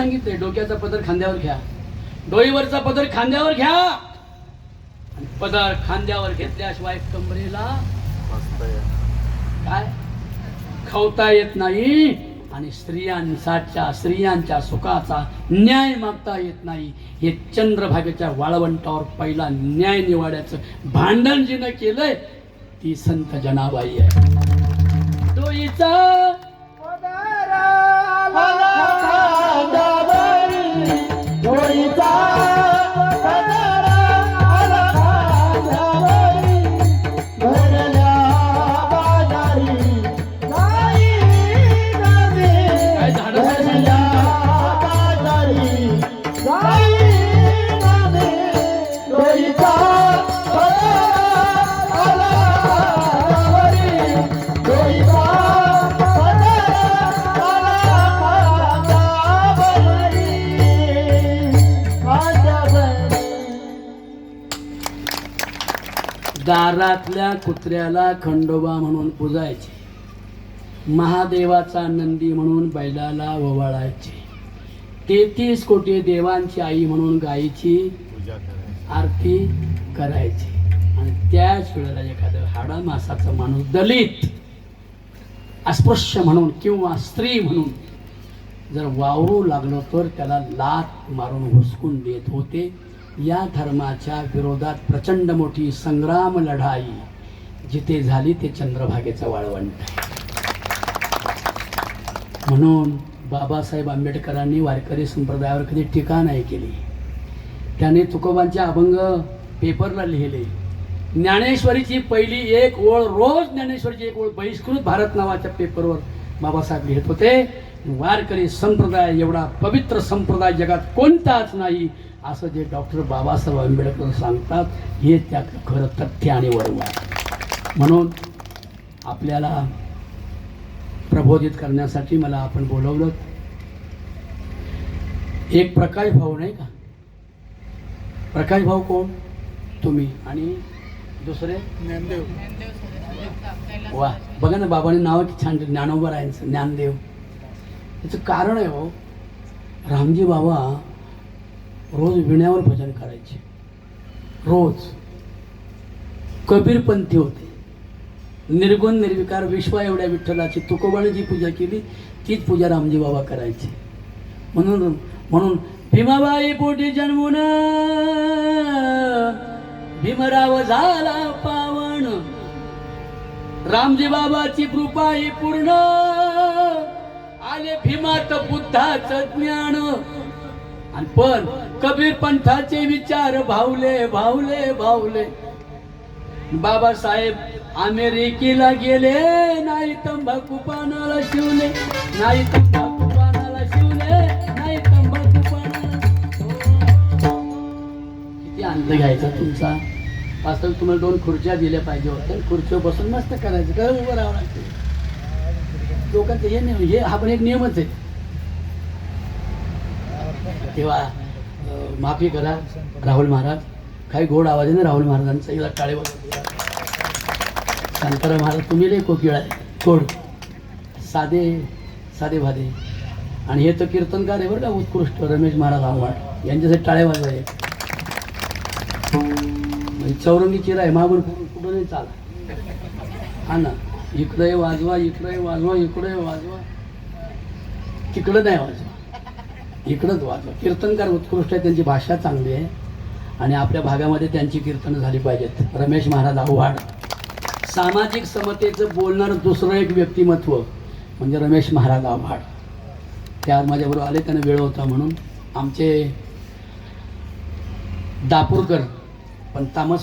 सांगितलंय डोक्याचा पदर खांद्यावर घ्या. डोईवरचा पदर खांद्यावर घ्या. आणि पदर खांद्यावर घेतल्याशिवाय कमरेला काय? खवता येत नाही आणि स्त्रियांसाच्या स्त्रियांच्या सुखाचा न्याय मागता येत नाही. हे चंद्रभागेच्या वाळवंटावर पहिला न्याय निवाड्याचं भांडण जिनं केलंय ती संत जनाबाई आहे. डोईचा दारातल्या कुत्र्याला खंडोबा म्हणून पुजायचे. महादेवाचा नंदी म्हणून बैलाला ओवाळायचे तेहतीस कोटी देवांची आई म्हणून गायीची आरती करायची. आणि त्याच वेळेला एखादं हाडा मासाचा माणूस दलित अस्पृश्य म्हणून किंवा स्त्री म्हणून जर वावरू लागलो तर त्याला लात मारून हुसकून देत होते. या धर्माच्या विरोधात प्रचंड मोठी संग्राम लढाई जिथे झाली ते चंद्रभागेचं वाळवंट. आहे म्हणून बाबासाहेब आंबेडकरांनी वारकरी संप्रदायावर कधी टीका नाही केली. त्याने तुकोबांचे अभंग पेपरला लिहिले. ज्ञानेश्वरीची पहिली एक ओळ रोज ज्ञानेश्वरीची एक ओळ बहिष्कृत भारत नावाच्या पेपरवर बाबासाहेब लिहित होते. वारकरी संप्रदाय एवढा पवित्र संप्रदाय जगात कोणताच नाही असं जे डॉक्टर बाबासाहेब आंबेडकर सांगतात हे त्या खरं तथ्य आणि वरवा म्हणून आपल्याला प्रबोधित करण्यासाठी मला आपण बोलवलं. एक प्रकाश भाऊ नाही का? प्रकाश भाऊ कोण? तुम्ही आणि दुसरे? वा बघा ना बाबाने नाव छान ठेवलं. ज्ञानोबा रायांचं ज्ञानदेव. याचं कारण आहे हो रामजी बाबा रोज विण्यावर भजन करायचे. रोज. कबीरपंथी होते. निर्गुण निर्विकार विश्व एवढ्या विठ्ठलाची तुकोबाने जी पूजा केली तीच पूजा रामजी बाबा करायची. म्हणून म्हणून भीमाबाई पोटी जन्मून भीमराव झाला पावन. रामजी बाबाची कृपा ही पूर्ण. आले भीमाच बुद्धाच ज्ञान. आणि पण कबीर पंथाचे विचार भावले भावले भावले बाबासाहेब अमेरिकेला गेले नाही तंबाखू पानाला शिवले. नाही तंबाखू पानाला शिवले नाही तंबाखू पानाला किती आनंद घ्यायचा तुमचा. वास्तविक तुम्हाला दोन खुर्च्या दिल्या पाहिजे होत्या. खुर्चीवर बसून मस्त करायचं. काय उभं राहावं लागतं. लोकांचं हे नाही हे हा पण एक नियमच आहे. तेव्हा माफी करा राहुल महाराज. काही गोड आवाज आहे राहुल महाराजांचा? एकदा टाळे वाजवा. शांताराम महाराज तुम्ही लय कोकिळ आहे. गोड साधे साधे भादे. आणि हे तर कीर्तनकार आहे बरं का उत्कृष्ट रमेश महाराज आव्हाड. यांच्यासाठी टाळे वाजवाय चौरंगी चिरा आहे मागून कुठं नाही चाला. हा ना. इकडे वाजवा इकडे वाजवा इकडे वाजवा. तिकडं नाही वाजवा. इकडंच वाजवा. कीर्तनकार उत्कृष्ट आहे त्यांची भाषा चांगली आहे. आणि आपल्या भागामध्ये त्यांची कीर्तनं झाली पाहिजेत. रमेश महाराज आव्हाड. सामाजिक समतेचं बोलणारं दुसरं एक व्यक्तिमत्व म्हणजे रमेश महाराज आव्हाड. ते आज माझ्याबरोबर आले त्यांना वेळ होता म्हणून. आमचे दापूरकर पण तामस